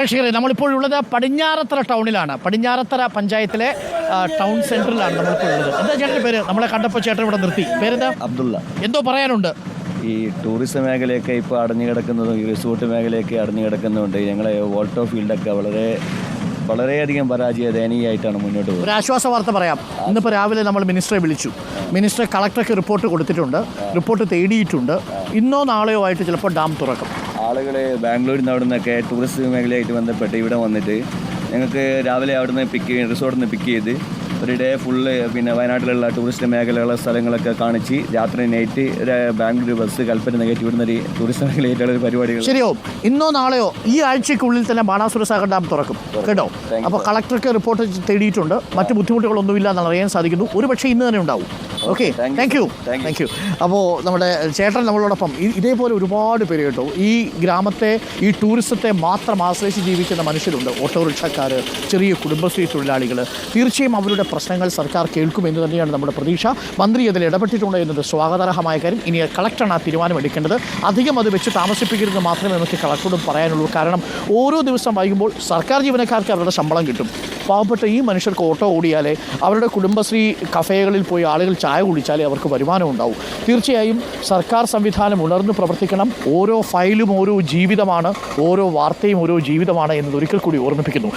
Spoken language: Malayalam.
പ്രേക്ഷകരെ നമ്മളിപ്പോൾ ഉള്ളത് പടിഞ്ഞാറത്തറ ടൗണിലാണ്. പടിഞ്ഞാറത്തറ പഞ്ചായത്തിലെ ടൗൺ സെന്ററിലാണ് നമ്മളിപ്പോൾ ഉള്ളത്. എന്താ ചേട്ടന്റെ പേര്? നമ്മളെ കണ്ടപ്പോൾ ചേട്ടൻ ഇവിടെ നിർത്തി. പേരെന്താ? അബ്ദുള്ള. എന്തോ പറയാനുണ്ട്. ഈ ടൂറിസം മേഖലയൊക്കെ ഇപ്പോൾ അടഞ്ഞു കിടക്കുന്നതും ഈ റിസോർട്ട് മേഖലയൊക്കെ അടഞ്ഞു കിടക്കുന്നതുകൊണ്ട് ഞങ്ങളെ വോൾട്ടോ ഫീൽഡൊക്കെ വളരെ വളരെയധികം പരാജയ ദയനീയമായിട്ടാണ് മുന്നോട്ട് പോകുന്നത്. ഒരു ആശ്വാസ വാർത്ത പറയാം. ഇന്നിപ്പോൾ രാവിലെ നമ്മൾ മിനിസ്റ്ററെ വിളിച്ചു. മിനിസ്റ്റർ കളക്ടർക്ക് റിപ്പോർട്ട് കൊടുത്തിട്ടുണ്ട്. റിപ്പോർട്ട് തേടിയിട്ടുണ്ട്. ഇന്നോ നാളെയോ ആയിട്ട് ചിലപ്പോൾ ഡാം തുറക്കും. ആളുകൾ ബാംഗ്ലൂരിൽ നിന്ന് അവിടെ നിന്നൊക്കെ ടൂറിസ്റ്റ് മേഖലയായിട്ട് ബന്ധപ്പെട്ട് ഇവിടെ വന്നിട്ട് ഞങ്ങൾക്ക് രാവിലെ അവിടെ നിന്ന് പിക്ക് റിസോർട്ടിൽ നിന്ന് പിക്ക് ചെയ്ത് ഒരു ഡേ ഫുള്ള് പിന്നെ വയനാട്ടിലുള്ള ടൂറിസ്റ്റ് മേഖലയുള്ള സ്ഥലങ്ങളൊക്കെ കാണിച്ച് രാത്രി നൈറ്റ് ഒരു ബാംഗ്ലൂർ ബസ് കൽപ്പന നികറ്റി വിടുന്ന ഒരു ടൂറിസ്റ്റ് മേഖലയായിട്ടുള്ള ഒരു പരിപാടി ശരിയോ? ഇന്നോ നാളെയോ ഈ ആഴ്ചക്കുള്ളിൽ തന്നെ ബാണാസുര സാഗർ ഡാം തുറക്കും. കേട്ടോ? അപ്പോൾ കളക്ടർക്ക് റിപ്പോർട്ട് തേടിയിട്ടുണ്ട്. മറ്റു ബുദ്ധിമുട്ടുകളൊന്നുമില്ല എന്നാണ് അറിയാൻ സാധിക്കുന്നു. ഒരു പക്ഷേ ഇന്ന് തന്നെ ഉണ്ടാവും. Okay thank you. Thank you അപ്പോൾ നമ്മുടെ ചേട്ടൻ നമ്മളോടൊപ്പം ഇതേപോലെ ഒരുപാട് പേര് കേട്ടോ. ഈ ഗ്രാമത്തെ ഈ ടൂറിസത്തെ മാത്രം ആശ്രയിച്ച് ജീവിക്കുന്ന മനുഷ്യരുണ്ട്. ഓട്ടോറിക്ഷക്കാർ ചെറിയ കുടുംബശ്രീ തൊഴിലാളികൾ തീർച്ചയായും അവരുടെ പ്രശ്നങ്ങൾ സർക്കാർ കേൾക്കുമെന്ന് തന്നെയാണ് നമ്മുടെ പ്രതീക്ഷ. മന്ത്രി അതിൽ ഇടപെട്ടിട്ടുണ്ട് എന്നത് സ്വാഗതാർഹമായ കാര്യം. ഇനി കളക്ടറാണ് ആ തീരുമാനം എടുക്കേണ്ടത്. അധികം അത് വെച്ച് താമസിപ്പിക്കരുത് മാത്രമേ നമുക്ക് കളക്ടറോടും പറയാനുള്ളൂ. കാരണം ഓരോ ദിവസം വൈകുമ്പോൾ സർക്കാർ ജീവനക്കാർക്ക് അവരുടെ ശമ്പളം കിട്ടും. പാവപ്പെട്ട ഈ മനുഷ്യർക്ക് ഓട്ടോ ഓടിയാലേ അവരുടെ കുടുംബശ്രീ കഫേകളിൽ പോയി ആളുകൾ ചായ കുളിച്ചാലേ അവർക്ക് വരുമാനം ഉണ്ടാവും. തീർച്ചയായും സർക്കാർ സംവിധാനം ഉണർന്ന് പ്രവർത്തിക്കണം. ഓരോ ഫയലും ഓരോ ജീവിതമാണ് ഓരോ വാർത്തയും ഓരോ ജീവിതമാണ് എന്നത് ഒരിക്കൽ കൂടി ഓർമ്മിപ്പിക്കുന്നു.